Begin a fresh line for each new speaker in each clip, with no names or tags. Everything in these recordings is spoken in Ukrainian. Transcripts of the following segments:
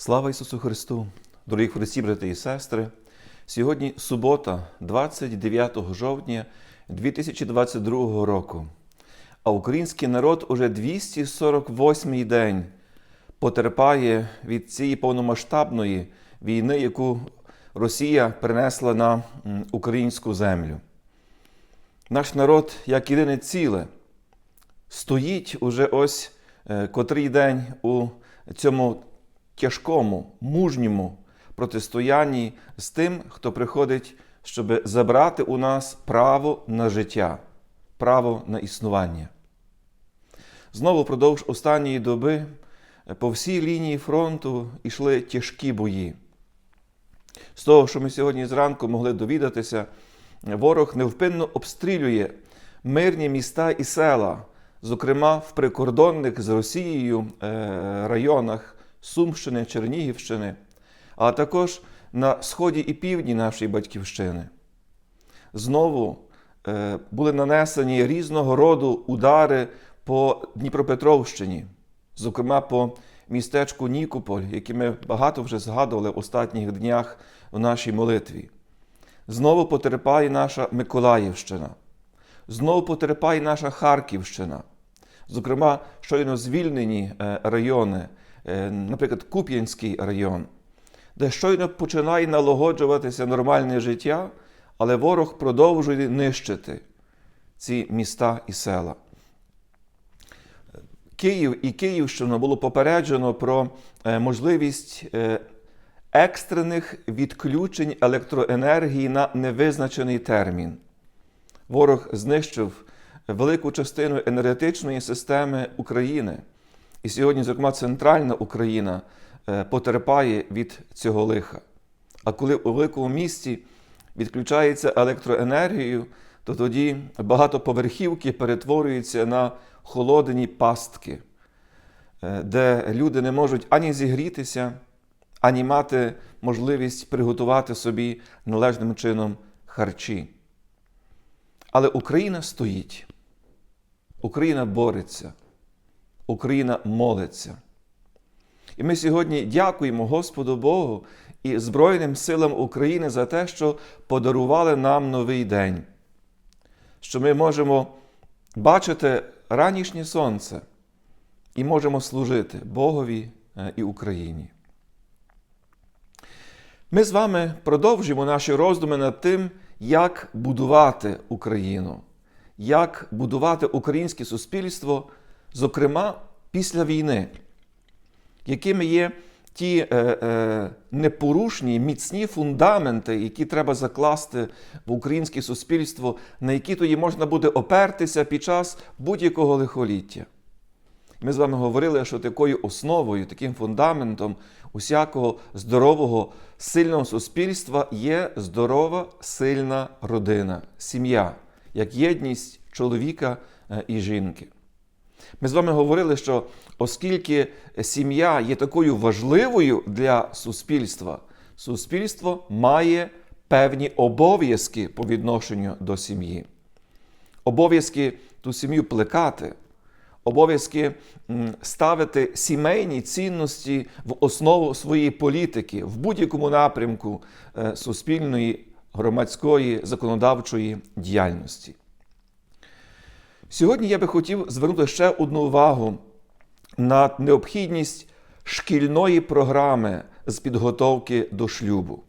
Слава Ісусу Христу! Дорогі Христі, брати і сестри! Сьогодні субота, 29 жовтня 2022 року. А український народ уже 248-й день потерпає від цієї повномасштабної війни, яку Росія принесла на українську землю. Наш народ, як єдине ціле, стоїть уже ось е, котрий день у цьому тяжкому, мужньому протистоянні з тим, хто приходить, щоб забрати у нас право на життя, право на існування. Знову впродовж останньої доби е, по всій лінії фронту йшли тяжкі бої. З того, що ми сьогодні зранку могли довідатися, ворог невпинно обстрілює мирні міста і села, зокрема в прикордонних з Росією е, районах Сумщини, Чернігівщини, а також на сході і півдні нашої батьківщини. Знову е, були нанесені різного роду удари по Дніпропетровщині, зокрема по містечку Нікополь, яке ми багато вже згадували в останніх днях в нашій молитві. Знову потерпає наша Миколаївщина, знову потерпає наша Харківщина, зокрема, щойно звільнені е, райони, наприклад, Куп'янський район, де щойно починає налагоджуватися нормальне життя, але ворог продовжує нищити ці міста і села. Київ і Київщину було попереджено про е, можливість е, екстрених відключень електроенергії на невизначений термін. Ворог знищив велику частину енергетичної системи України. І сьогодні, зокрема, центральна Україна е, потерпає від цього лиха. А коли у великому місті відключається електроенергію, то тоді багатоповерхівки перетворюються на холодні пастки, е, де люди не можуть ані зігрітися, ані мати можливість приготувати собі належним чином харчі. Але Україна стоїть, Україна бореться, Україна молиться. І ми сьогодні дякуємо Господу Богу і Збройним силам України за те, що подарували нам новий день, що ми можемо бачити ранішнє сонце і можемо служити Богові е, і Україні. Ми з вами продовжуємо наші роздуми над тим, як будувати Україну, як будувати українське суспільство, зокрема після війни, якими є ті е, е, непорушні, міцні фундаменти, які треба закласти в українське суспільство, на які тоді можна буде опертися під час будь-якого лихоліття. Ми з вами говорили, що такою основою, таким фундаментом усякого здорового, сильного суспільства є здорова, сильна родина, сім'я, як єдність чоловіка е, і жінки. Ми з вами говорили, що оскільки сім'я є такою важливою для суспільства, суспільство має певні обов'язки по відношенню до сім'ї. Обов'язки ту сім'ю плекати, обов'язки ставити сімейні цінності в основу своєї політики в будь-якому напрямку е, суспільної, громадської, законодавчої діяльності. Сьогодні я би хотів звернути ще одну увагу на необхідність шкільної програми з підготовки до шлюбу.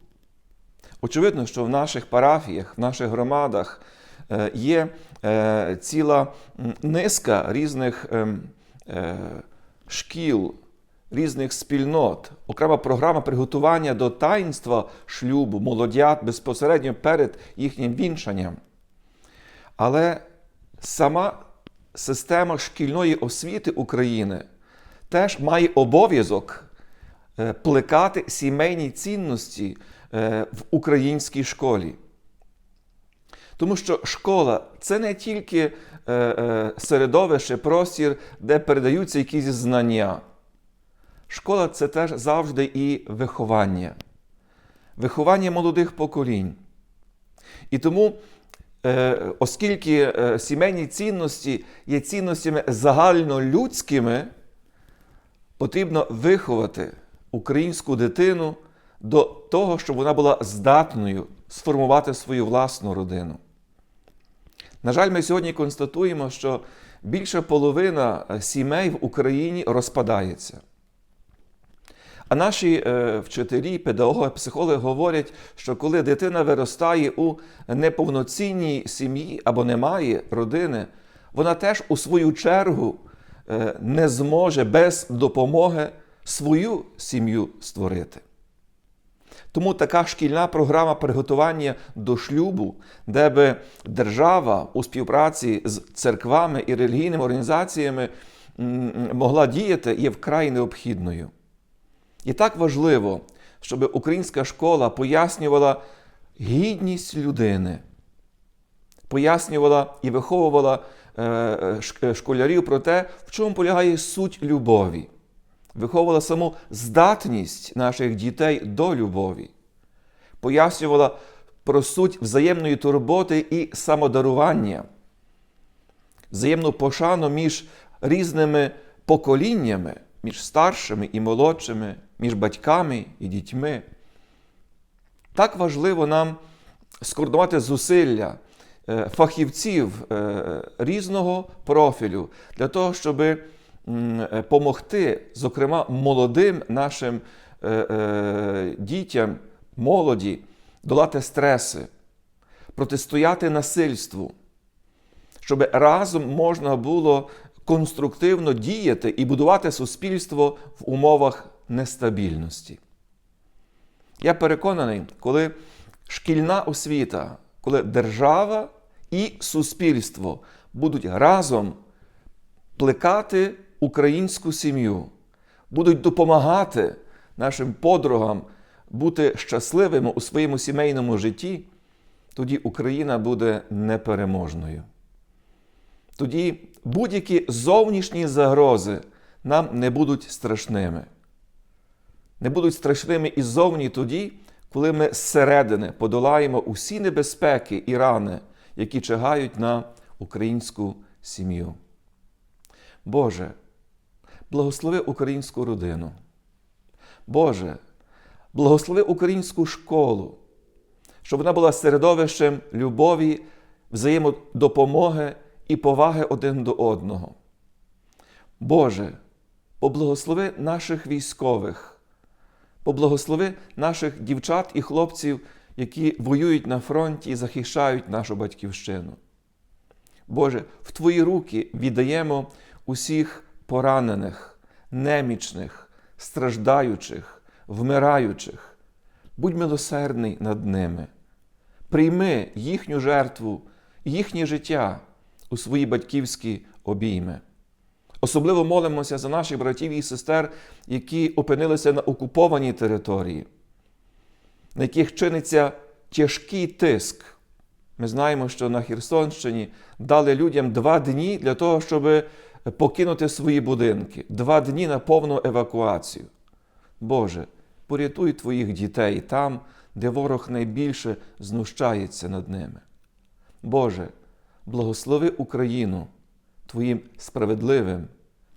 Очевидно, що в наших парафіях, в наших громадах е, є е, ціла низка різних е, шкіл, різних спільнот, окрема програма приготування до таїнства шлюбу, молодят безпосередньо перед їхнім вінчанням. Але сама система шкільної освіти України теж має обов'язок е, плекати сімейні цінності е, в українській школі. Тому що школа це не тільки е, середовище, простір, де передаються якісь знання. Школа це теж завжди і виховання, виховання молодих поколінь. І тому оскільки е, сімейні цінності є цінностями загальнолюдськими, потрібно виховати українську дитину до того, щоб вона була здатною сформувати свою власну родину. На жаль, ми сьогодні констатуємо, що більша половина е, сімей в Україні розпадається. А наші е, вчителі, педагоги, психологи говорять, що коли дитина виростає у неповноцінній сім'ї або немає родини, вона теж у свою чергу е, не зможе без допомоги свою сім'ю створити. Тому така шкільна програма приготування до шлюбу, де би держава у співпраці з церквами і релігійними організаціями могла діяти, є вкрай необхідною. І так важливо, щоб українська школа пояснювала гідність людини, пояснювала і виховувала е, школярів про те, в чому полягає суть любові, виховувала саму здатність наших дітей до любові, пояснювала про суть взаємної турботи і самодарування, взаємну пошану між різними поколіннями, між старшими і молодшими, між батьками і дітьми. Так важливо нам скоординувати зусилля е, фахівців е, різного профілю для того, щоб допомогти, зокрема, молодим нашим е, е, дітям, молоді, долати стреси, протистояти насильству, щоб разом можна було конструктивно діяти і будувати суспільство в умовах нестабільності. Я переконаний, коли шкільна освіта, коли держава і суспільство будуть разом плекати українську сім'ю, будуть допомагати нашим подругам бути щасливими у своєму сімейному житті, тоді Україна буде непереможною. Тоді будь-які зовнішні загрози нам не будуть страшними. Не будуть страшними і зовні тоді, коли ми зсередини подолаємо усі небезпеки і рани, які чагають на українську сім'ю. Боже, благослови українську родину. Боже, благослови українську школу, щоб вона була середовищем любові, взаємодопомоги і поваги один до одного. Боже, поблагослови наших військових, поблагослови наших дівчат і хлопців, які воюють на фронті і захищають нашу батьківщину. Боже, в Твої руки віддаємо усіх поранених, немічних, страждаючих, вмираючих. Будь милосердний над ними. Прийми їхню жертву, їхнє життя у свої батьківські обійми. Особливо молимося за наших братів і сестер, які опинилися на окупованій території, на яких чиниться тяжкий тиск. Ми знаємо, що на Херсонщині дали людям два дні для того, щоб покинути свої будинки, два дні на повну евакуацію. Боже, порятуй твоїх дітей там, де ворог найбільше знущається над ними. Боже, благослови Україну Твоїм справедливим